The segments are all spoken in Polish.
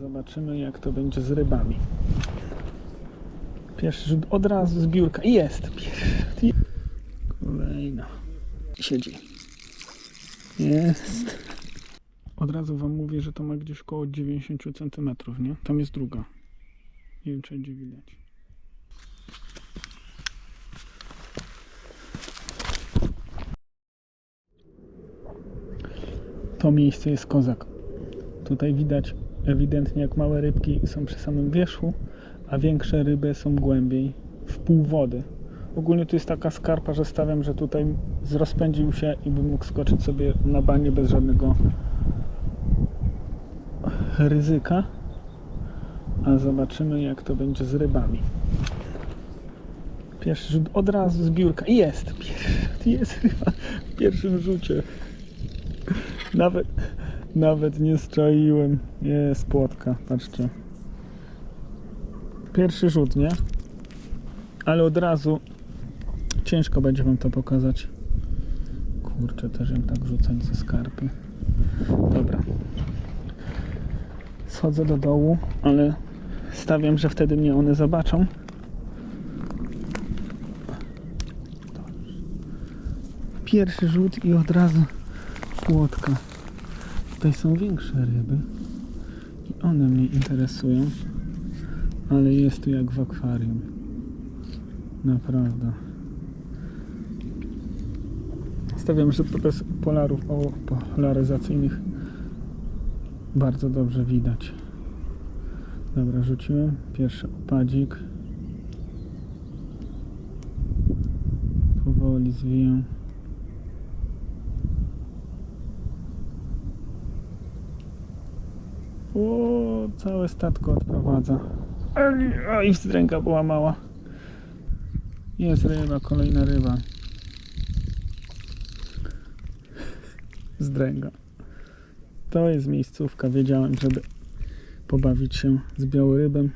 Zobaczymy jak to będzie z rybami. Pierwszy rzut od razu zbiórka. I Jest! Kolejna. Siedzi. Jest. Od razu wam mówię, że to ma gdzieś około 90 cm, nie? Tam jest druga. Nie wiem czy będzie widać. To miejsce jest kozak. Tutaj widać ewidentnie jak małe rybki są przy samym wierzchu, a większe ryby są głębiej, w pół wody. Ogólnie tu jest taka skarpa, że stawiam, że tutaj zrozpędził się i bym mógł skoczyć sobie na banie bez żadnego ryzyka. A zobaczymy jak to będzie z rybami. Pierwszy rzut od razu zbiórka. I Jest! Pierwszy, jest ryba w pierwszym rzucie. Nawet, nawet nie strzaiłem. Jest płotka, patrzcie. Pierwszy rzut, nie? Ale od razu ciężko będzie wam to pokazać. Kurczę, też ją tak rzucać ze skarpy. Dobra. Schodzę do dołu, ale stawiam, że wtedy mnie one zobaczą. Pierwszy rzut i od razu płotka. Tutaj są większe ryby i one mnie interesują, ale jest tu jak w akwarium. Naprawdę. Stawiam, że bez polarów polaryzacyjnych bardzo dobrze widać. Dobra, rzuciłem pierwszy opadzik. Powoli zwijam. O, całe statko odprowadza. O, i wstręga była mała. Jest ryba, kolejna ryba. Zdręga. To jest miejscówka. Wiedziałem, żeby pobawić się z białorybem.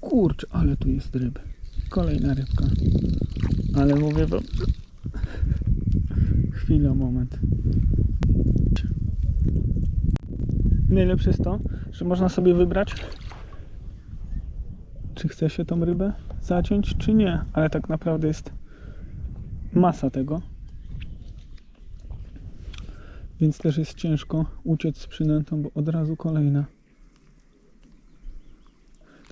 Kurczę, ale tu jest ryby. Kolejna rybka. Ale mówię wam. Chwila, moment. Najlepsze jest to, że można sobie wybrać, czy chce się tą rybę zaciąć, czy nie. Ale tak naprawdę jest masa tego. Więc też jest ciężko uciec z przynętą, bo od razu kolejna.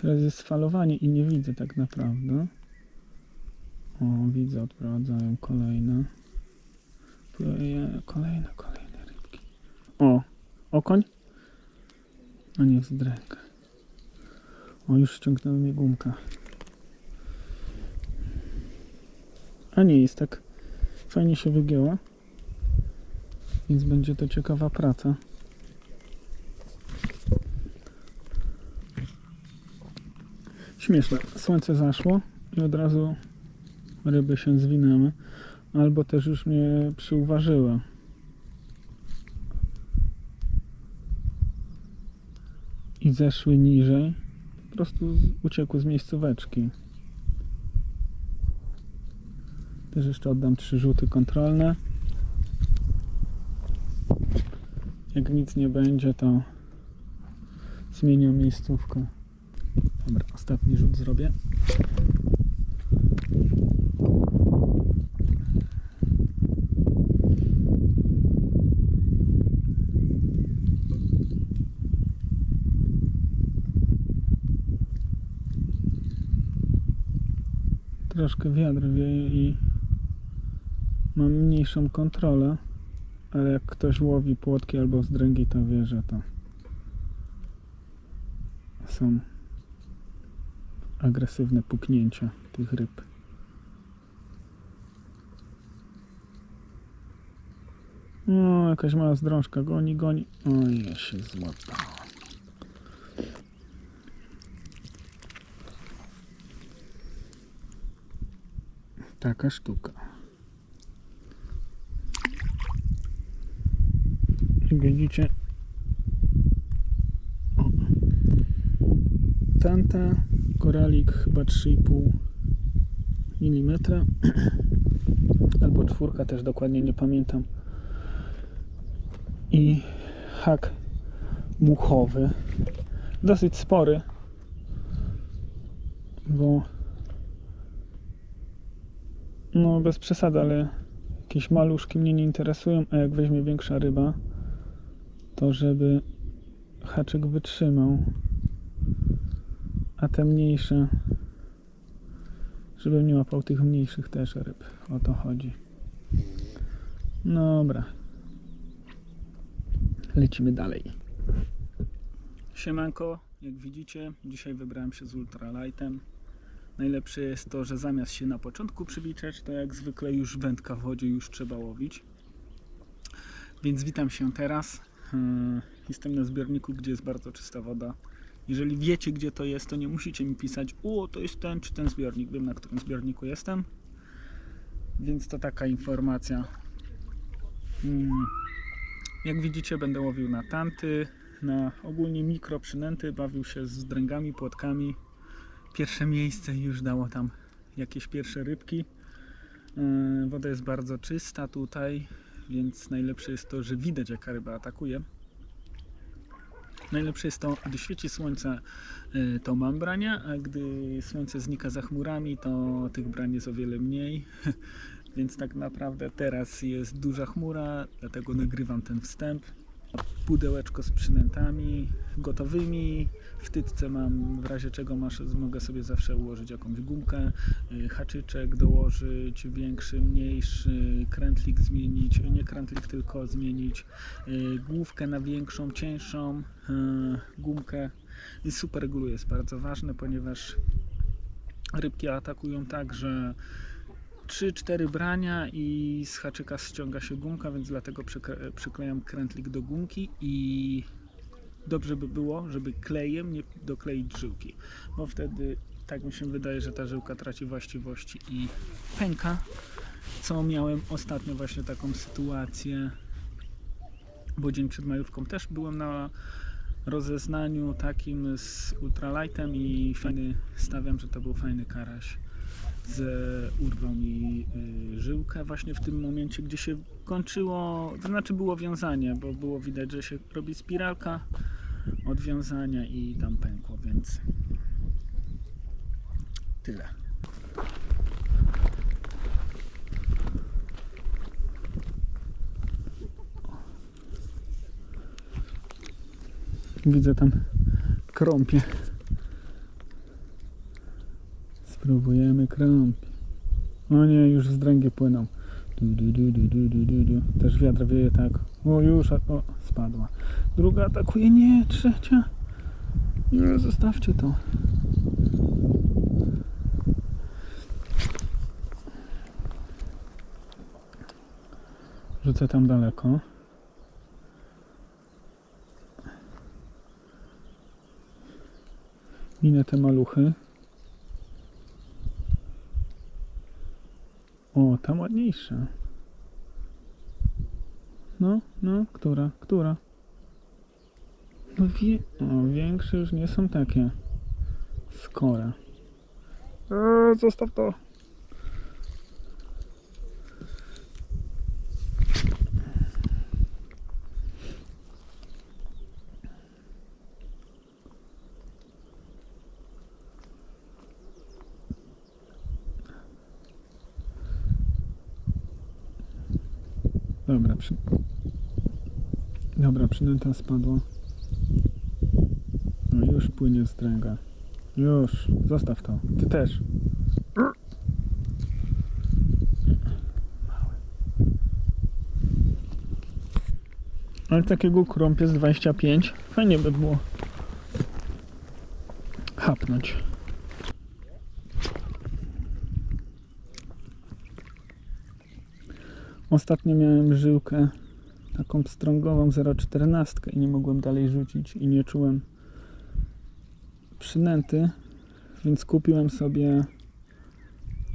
Teraz jest falowanie i nie widzę tak naprawdę. O, widzę, odprowadzają kolejne. Kolejne, kolejne rybki. O, okoń? A nie, wzdręka. O, już ściągnęły mi gumka. A nie, jest tak fajnie się wygięła. Więc będzie to ciekawa praca. Śmieszne. Słońce zaszło i od razu ryby się zwinęły. Albo też już mnie przyuważyły. I zeszły niżej. Po prostu uciekły z miejscóweczki. Też jeszcze oddam trzy rzuty kontrolne. Jak nic nie będzie, to zmienię miejscówkę. Dobra, ostatni rzut zrobię. Troszkę wiatr wieje i mam mniejszą kontrolę. Ale jak ktoś łowi płotki albo zdręgi, to wie, że to są agresywne puknięcia tych ryb. O, jakaś mała zdrążka goni, goni. O, ja się złapała. Taka sztuka. Jak widzicie, o, tamta koralik chyba 3,5 mm albo czwórka też dokładnie nie pamiętam i hak muchowy. Dosyć spory. Bo no bez przesady, ale jakieś maluszki mnie nie interesują, a jak weźmie większa ryba, to żeby haczyk wytrzymał. A te mniejsze, żebym nie łapał tych mniejszych też ryb. O to chodzi. Dobra. Lecimy dalej. Siemanko, jak widzicie, dzisiaj wybrałem się z ultralightem. Najlepsze jest to, że zamiast się na początku przyliczać, to jak zwykle już wędka w wodzie już trzeba łowić. Więc witam się teraz. Yy, Jestem na zbiorniku, gdzie jest bardzo czysta woda. Jeżeli wiecie, gdzie to jest, to nie musicie mi pisać, o, to jest ten czy ten zbiornik. Wiem, na którym zbiorniku jestem. Więc to taka informacja. Mm. Jak widzicie, będę łowił na tanty, na ogólnie mikro przynęty, bawił się z dręgami, płotkami. Pierwsze miejsce już dało tam jakieś pierwsze rybki. Yy, Woda jest bardzo czysta tutaj, więc najlepsze jest to, że widać jaka ryba atakuje. Najlepsze jest to, gdy świeci słońce, yy, to mam brania, a gdy słońce znika za chmurami, to tych brań jest o wiele mniej. Więc tak naprawdę teraz jest duża chmura, dlatego nagrywam ten wstęp. Pudełeczko z przynętami gotowymi. W tytce mam, w razie czego masz, mogę sobie zawsze ułożyć jakąś gumkę, y, haczyczek dołożyć, większy, mniejszy, krętlik zmienić, nie krętlik tylko zmienić, y, główkę na większą, cieńszą, y, gumkę. Super glue jest bardzo ważne, ponieważ rybki atakują tak, że 3-4 brania i z haczyka ściąga się gumka, więc dlatego przykle- przyklejam krętlik do gumki i dobrze by było, żeby klejem nie dokleić żyłki, bo wtedy tak mi się wydaje, że ta żyłka traci właściwości i pęka, co miałem ostatnio właśnie taką sytuację, bo dzień przed majówką też byłem na rozeznaniu takim z ultralightem i fajny, stawiam, że to był fajny karaś urwał mi y, żyłkę właśnie w tym momencie, gdzie się kończyło, to znaczy było wiązanie, bo było widać, że się robi spiralka od wiązania i tam pękło, więc tyle. Widzę tam krąpie. Spróbujemy krąpie. O nie, już wzdręgi płyną. Du, du, du, du, du, du, du, du. Też wiatr wieje tak. O, już, o, spadła. Druga atakuje, nie, trzecia. Zostawcie to. Rzucę tam daleko. Minę te maluchy. O, ta ładniejsza. No, no, która, która? No wie... O, większe już nie są takie. Skora. Eee, zostaw to. Dobra, przy... Dobra, przynęta spadła. No już płynie z dręga. Już, zostaw to. Ty też. Ale takiego krąp jest 25. Fajnie by było hapnąć. Ostatnio miałem żyłkę taką strągową 0,14 i nie mogłem dalej rzucić i nie czułem przynęty, więc kupiłem sobie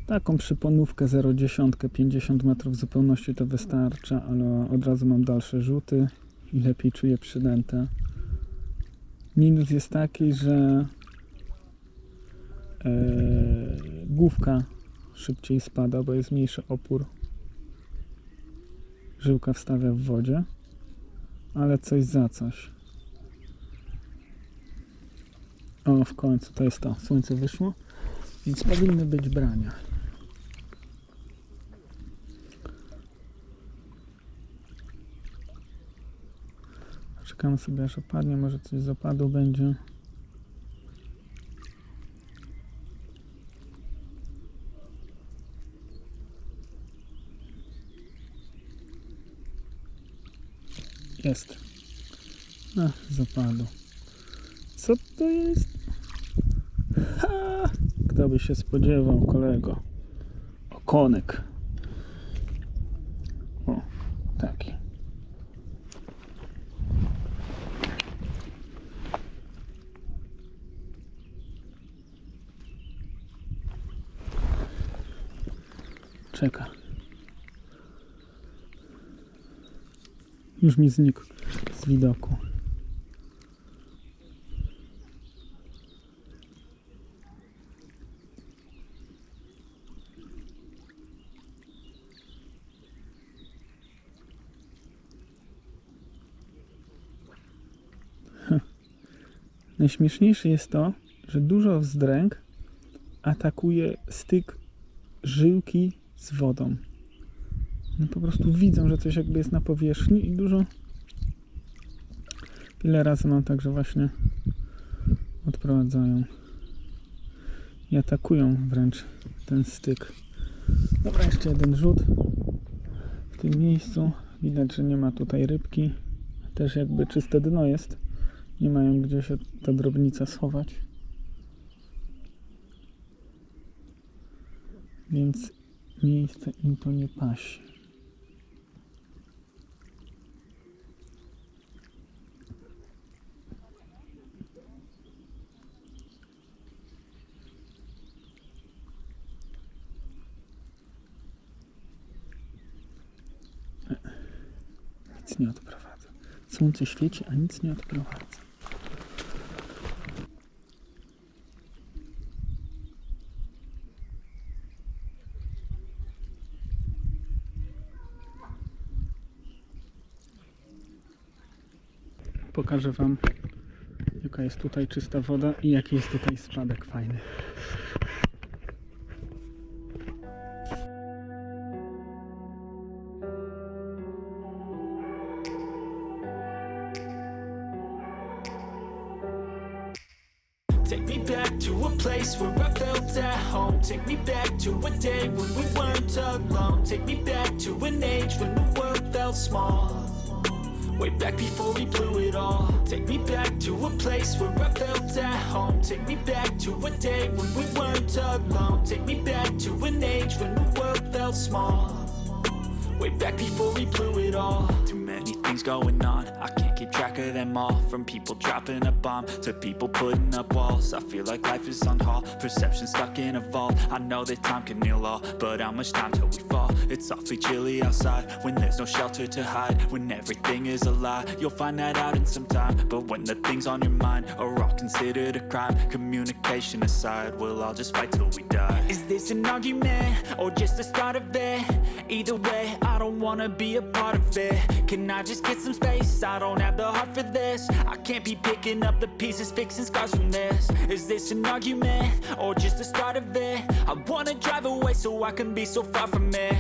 taką przyponówkę 0,10 50 metrów w zupełności to wystarcza, ale od razu mam dalsze rzuty i lepiej czuję przynętę. Minus jest taki, że e, główka szybciej spada, bo jest mniejszy opór Żyłka wstawia w wodzie, ale coś za coś. O, w końcu to jest to. Słońce wyszło, więc powinny być brania. Czekamy sobie aż opadnie, może coś z opadu będzie. Jest. A, z opadu. Co to jest? Ha! Kto by się spodziewał, kolego? Okonek. O, taki. Czeka. Już mi znikł z widoku. Najśmieszniejsze jest to, że dużo wzdręg atakuje styk żyłki z wodą. No po prostu widzą, że coś jakby jest na powierzchni i dużo. Wiele razy mam tak, że właśnie odprowadzają i atakują wręcz ten styk. Dobra, jeszcze jeden rzut w tym miejscu. Widać, że nie ma tutaj rybki. Też jakby czyste dno jest. Nie mają gdzie się ta drobnica schować. Więc miejsce im to nie pasi. Nic nie odprowadza. Słońce świeci, a nic nie odprowadza. Pokażę Wam, jaka jest tutaj czysta woda i jaki jest tutaj spadek fajny. When the world felt small. Way back before we blew it all. Too many things going on. I can't keep track of them all. From people dropping a bomb to people putting up walls. I feel like life is on hold. Perception stuck in a vault. I know that time can heal all, but how much time till we fall? It's awfully chilly outside when there's no shelter to hide. When everything is a lie, you'll find that out in some time. But when the things on your mind are all considered a crime, communication aside, we'll all just fight till we die. Is this an argument or just the start of it? Either way, I don't wanna be a part of it. Can I just get some space? I don't have the heart for this. I can't be picking up the pieces, fixing scars from this. Is this an argument or just the start of it? I wanna drive away so I can be so far from it.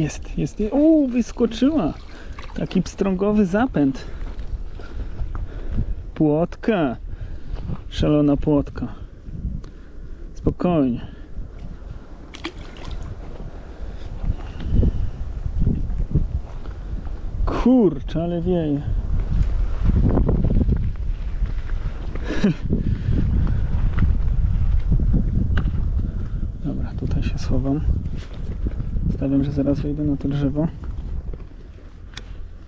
Jest, jest. O, wyskoczyła. Taki pstrągowy zapęd. Płotka. Szalona płotka. Spokojnie. Kurczę, ale wieje. Dobra, tutaj się schowam. Stawiam, że zaraz wejdę na to drzewo.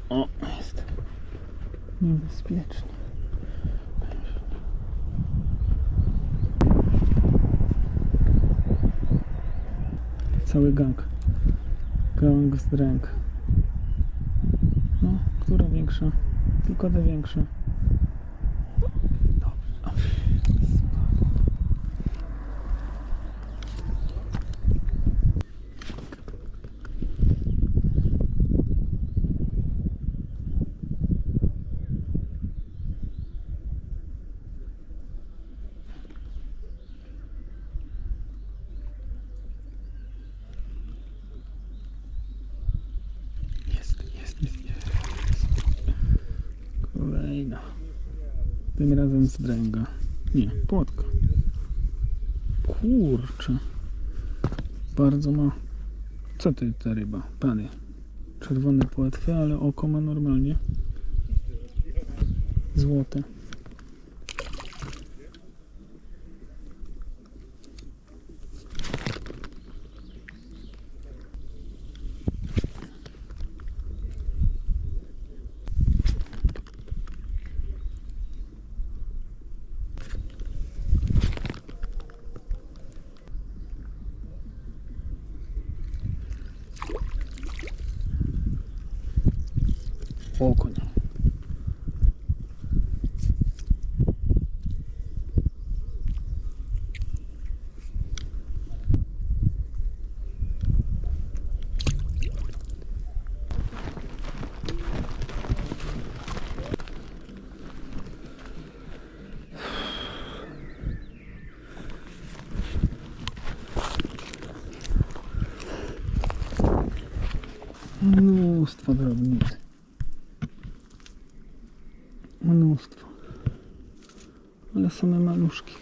O, jest. Niebezpiecznie. Cały gang. Gang z dręk. No, która większa? Tylko te większe. Dobrze. Jest, jest, jest, jest. Kolejna. Tym razem z dręga. Nie, płotka. Kurczę. Bardzo ma. Co ty ta ryba? Pany. Czerwone płetwy, ale oko ma normalnie. Złote. Mnóstwo drobnic. Mnóstwo. Ale same maluszki.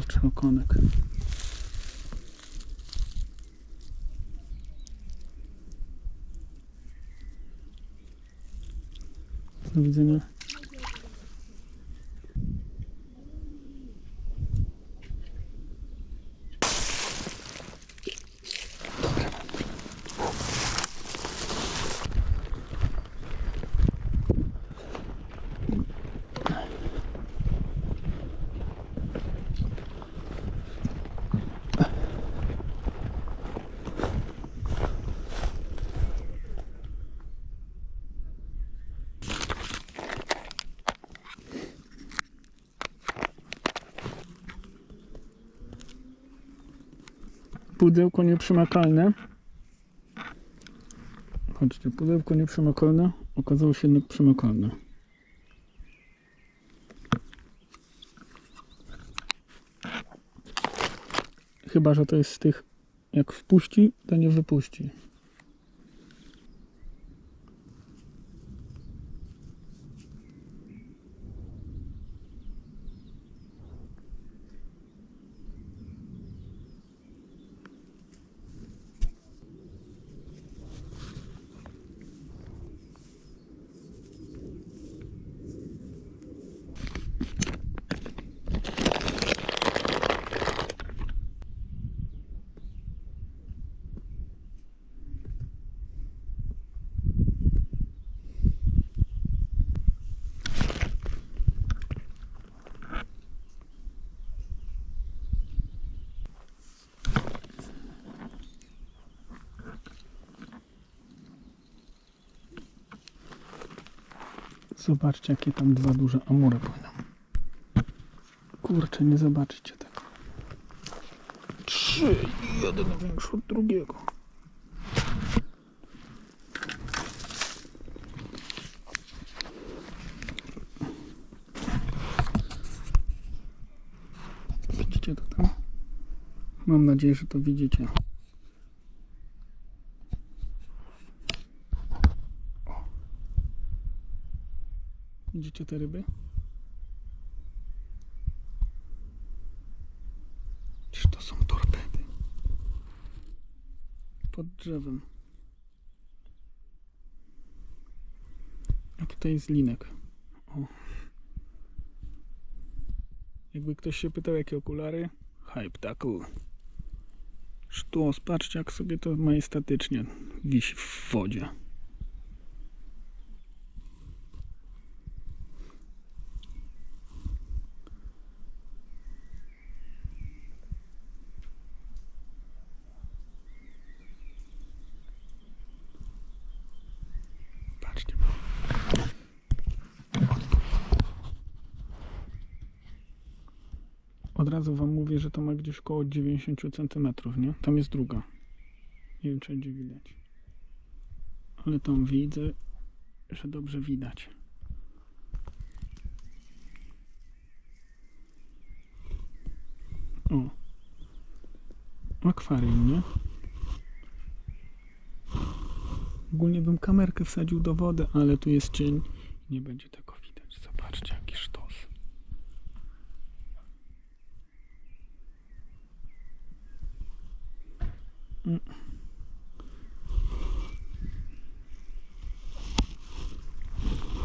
Kurczę, okonek. Do widzenia. Pudełko nieprzemakalne. Chodźcie, pudełko nieprzemakalne okazało się jednak przemakalne. Chyba, że to jest z tych, jak wpuści, to nie wypuści. Zobaczcie, jakie tam dwa duże amury płyną. Kurczę, nie zobaczycie tego. Trzy jeden większy od drugiego. Widzicie to tam? Mam nadzieję, że to widzicie. Widzicie te ryby? Czyż to są torpedy? Pod drzewem. A tutaj jest linek. O. Jakby ktoś się pytał, jakie okulary? Hype tackle. Sztos, patrzcie jak sobie to majestatycznie wisi w wodzie. Patrzcie. Od razu wam mówię, że to ma gdzieś około 90 cm, nie? Tam jest druga. Nie wiem, czy będzie widać. Ale tam widzę, że dobrze widać. O. Akwarium, nie? Ogólnie bym kamerkę wsadził do wody, ale tu jest cień. Nie będzie tego widać. Zobaczcie, jaki sztos. Mm.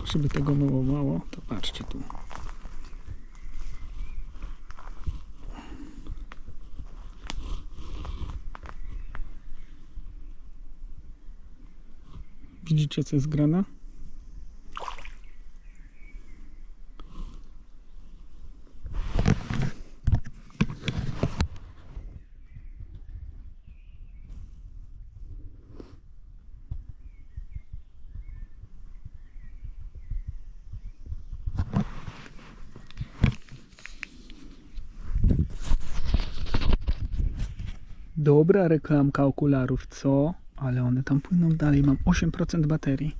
Żeby tego było mało, to patrzcie tu. Widzicie, co jest grane? Dobra reklamka okularów, co? Ale one tam płyną dalej. Mam 8% baterii.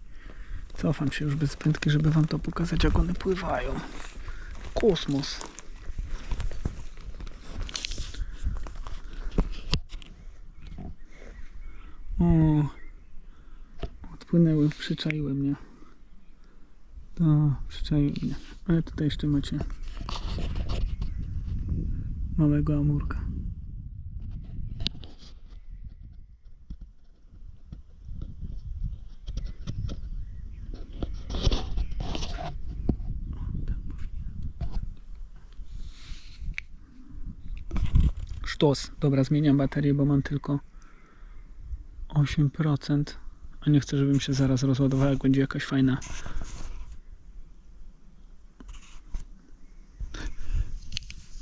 Cofam się już bez prędki, żeby wam to pokazać, jak one pływają. Kosmos. O, odpłynęły, przyczaiły mnie. To przyczaiły mnie. Ale tutaj jeszcze macie małego amurka. Sztos. Dobra, zmieniam baterię, bo mam tylko 8%. A nie chcę, żebym się zaraz rozładowała, jak będzie jakaś fajna.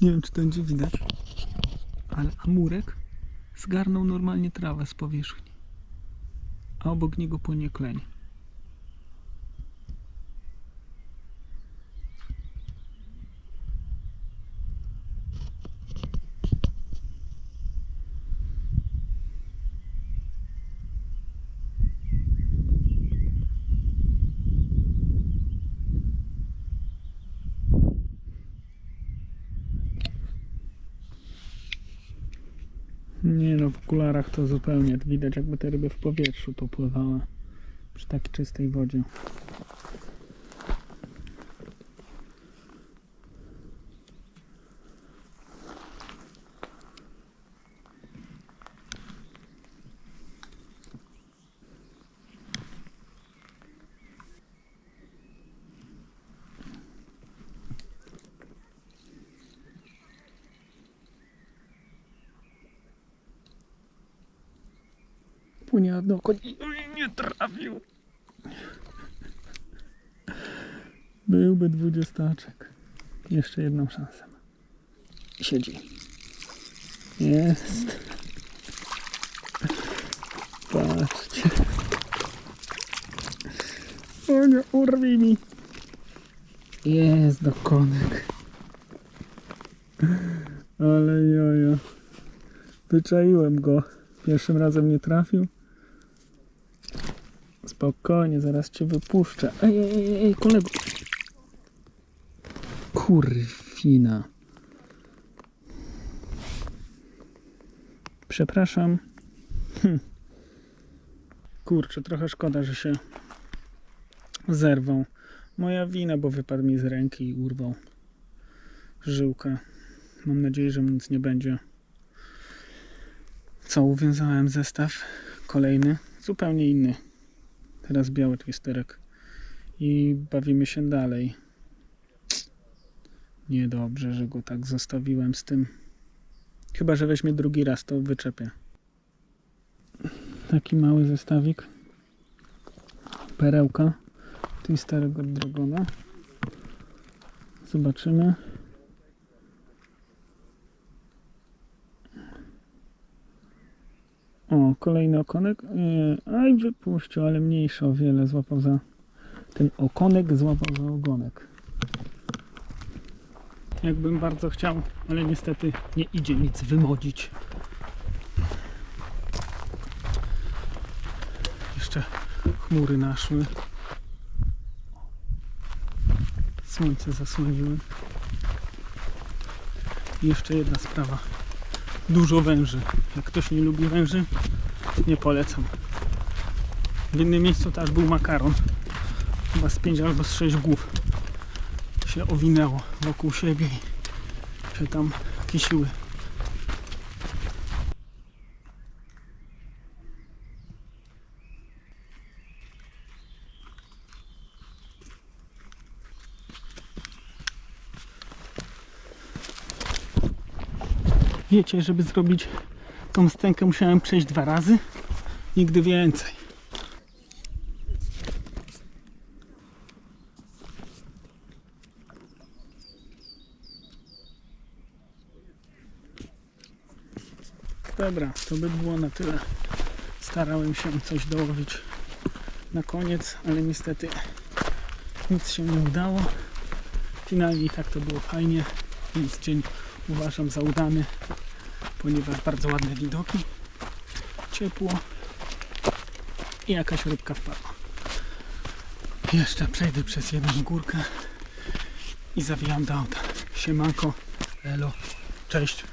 Nie wiem, czy to będzie widać, ale amurek zgarnął normalnie trawę z powierzchni, a obok niego płynie kleń. Nie okularach to zupełnie widać, jakby te ryby w powietrzu popływały przy tak czystej wodzie. Płynie na koni. Oj, Nie trafił. Byłby dwudziestaczek. Jeszcze jedną szansę. Siedzi. Jest. Patrzcie. O nie, urwij mi. Jest dokonek. Ale jojo. Wyczaiłem go. Pierwszym razem nie trafił. Spokojnie, zaraz cię wypuszczę. Ej, ej, ej, kolego. Kurwina. Przepraszam. Hm. Kurczę, trochę szkoda, że się zerwał. Moja wina, bo wypadł mi z ręki i urwał żyłkę. Mam nadzieję, że mu nic nie będzie. Co, uwiązałem zestaw kolejny, zupełnie inny. Teraz biały twisterek. I bawimy się dalej. Niedobrze, że go tak zostawiłem z tym. Chyba, że weźmie drugi raz, to wyczepię. Taki mały zestawik. Perełka. Twisterek od Dragona. Zobaczymy. O, kolejny okonek. Nie, aj wypuścił, ale mniejszy o wiele. Złapał za... Ten okonek złapał za ogonek. Jakbym bardzo chciał, ale niestety nie idzie nic wymodzić. Jeszcze chmury naszły. Słońce zasłoniły. I jeszcze jedna sprawa. Dużo węży. Jak ktoś nie lubi węży, nie polecam. W innym miejscu też był makaron. Chyba z 5 albo z 6 głów się owinęło wokół siebie i się tam kisiły. Wiecie, żeby zrobić tą stękę musiałem przejść dwa razy. Nigdy więcej. Dobra, to by było na tyle. Starałem się coś dołowić na koniec, ale niestety nic się nie udało. Finalnie i tak to było fajnie, więc dzień uważam za udany, ponieważ bardzo ładne widoki, ciepło i jakaś rybka wpadła. Jeszcze przejdę przez jedną górkę i zawijam do auta. Siemanko, elo, cześć.